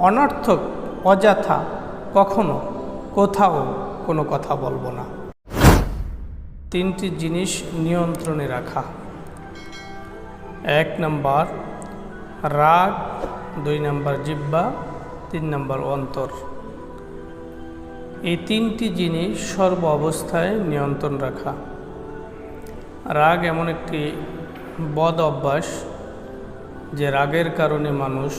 অনর্থক, অযথা, কখনো, কোথাও কোনো কথা বলব না। তিনটি জিনিস নিয়ন্ত্রণে রাখা। এক নাম্বার, রাগ, দুই নাম্বার জিব্বা তিন নাম্বার অন্তর। এই তিনটি জিনিস সর্ব অবস্থায় নিয়ন্ত্রণ রাখা। রাগ এমন একটি বদ অভ্যাস যে রাগের কারণে মানুষ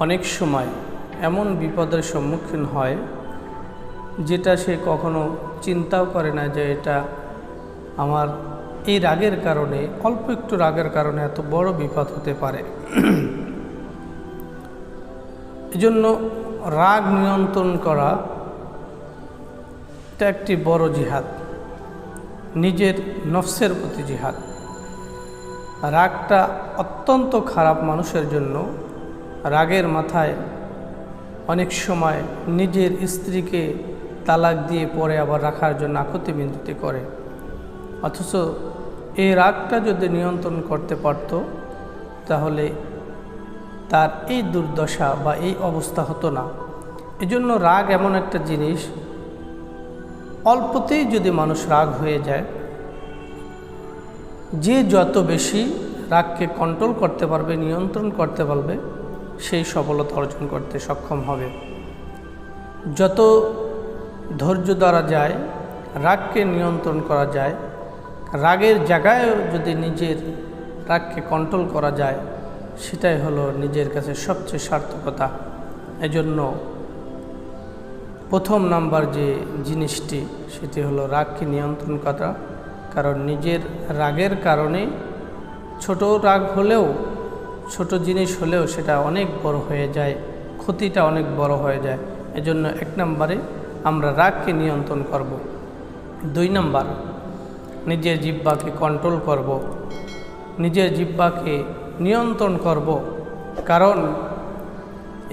অনেক সময় এমন বিপদের সম্মুখীন হয়, যেটা সে কখনো চিন্তাও করে না যে এটা আমার এই রাগের কারণে, অল্প একটু রাগের কারণে এত বড় বিপদ হতে পারে। এজন্য রাগ নিয়ন্ত্রণ করা এটা একটি বড় জিহাদ। নিজের নফসের প্রতি জিহাদ। রাগটা অত্যন্ত খারাপ মানুষের জন্য রাগের মাথায় অনেক সময় নিজের স্ত্রীকে তালাক দিয়ে পরে আবার রাখার জন্য আকুতি বিনতি করে। অথচ এই রাগটা যদি নিয়ন্ত্রণ করতে পারত, তাহলে তার এই দুর্দশা বা এই অবস্থা হতো না। এজন্য রাগ এমন একটা জিনিস, অল্পতেই যদি মানুষ রাগ হয়ে যায়, যে যত বেশি রাগকে কন্ট্রোল করতে পারবে, নিয়ন্ত্রণ করতে পারবে সেই সফলতা অর্জন করতে সক্ষম হবে। যত ধৈর্য দ্বারা যায়, রাগকে নিয়ন্ত্রণ করা যায়, রাগের জায়গায়ও যদি নিজের রাগকে কন্ট্রোল করা যায়, সেটাই হলো নিজের কাছে সবচেয়ে সার্থকতা। এজন্য প্রথম নাম্বার যে জিনিসটি, সেটি হলো রাগকে নিয়ন্ত্রণ করা। কারণ নিজের রাগের কারণে ছোট রাগ হলেও ছোট জিনিস হলেও সেটা অনেক বড় হয়ে যায়, ক্ষতিটা অনেক বড় হয়ে যায় এজন্য এক নম্বরে আমরা রাগকে নিয়ন্ত্রণ করব। দুই নম্বর, নিজের জিব্বাকে কন্ট্রোল করব। নিজের জিব্বাকে নিয়ন্ত্রণ করব কারণ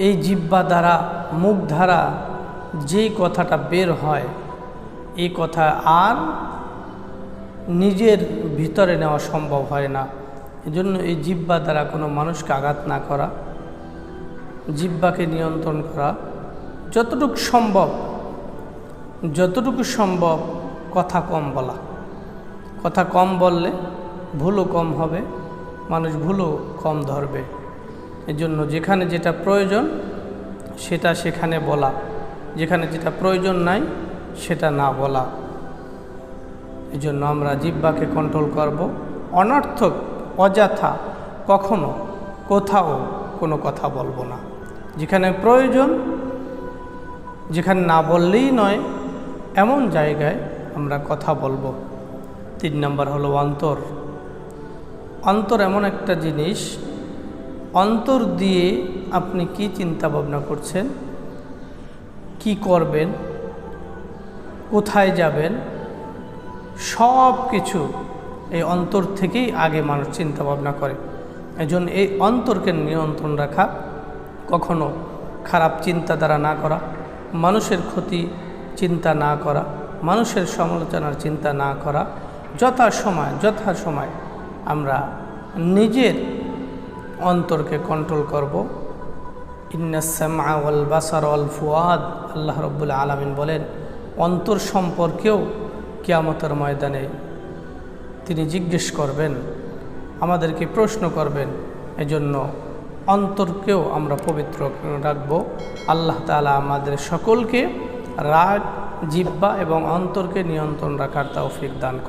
এই জিব্বা দ্বারা, মুখ দ্বারা যেই কথাটা বের হয়, এই কথা আর নিজের ভিতরে নেওয়া সম্ভব হয় না এজন্য এই জিব্বা দ্বারা কোনো মানুষকে আঘাত না করা জিব্বাকে নিয়ন্ত্রণ করা। যতটুকু সম্ভব যতটুকু সম্ভব কথা কম বলা। কথা কম বললে ভুলও কম হবে, মানুষ ভুলও কম ধরবে। এজন্য যেখানে যেটা প্রয়োজন, সেটা সেখানে বলা। যেখানে যেটা প্রয়োজন নাই, সেটা না বলা। এই জন্য আমরা জিব্বাকে কন্ট্রোল করব। অনর্থক অযথা, কখনো, কোথাও কোনো কথা বলব না। যেখানে প্রয়োজন, যেখানে না বললেই নয়, এমন জায়গায় আমরা কথা বলব। তিন নম্বর হলো অন্তর। অন্তর এমন একটা জিনিস, অন্তর দিয়ে আপনি কি চিন্তা ভাবনা করছেন? কি করবেন? কোথায় যাবেন? সব কিছু এই অন্তর থেকেই আগে মানুষ চিন্তা ভাবনা করে। এজন্য এই অন্তরকে নিয়ন্ত্রণ রাখা কখনো খারাপ চিন্তা দ্বারা না করা, মানুষের ক্ষতি চিন্তা না করা, মানুষের সমালোচনার চিন্তা না করা যথা সময় যথা সময় আমরা নিজের অন্তরকে কন্ট্রোল করব। ইন্নাসামা ওয়াল বাসার ওয়াল ফুয়াদ, আল্লাহ রব্বুল আলমিন বলেন, অন্তর সম্পর্কেও কিয়ামতের ময়দানে তিনি জিজ্ঞেস করবেন, আমাদেরকে প্রশ্ন করবেন, এজন্য অন্তরকেও আমরা পবিত্র রাখব। আল্লাহ তালা আমাদের সকলকে রাগ জিব্বা এবং অন্তরকে নিয়ন্ত্রণ রাখার তৌফিক দান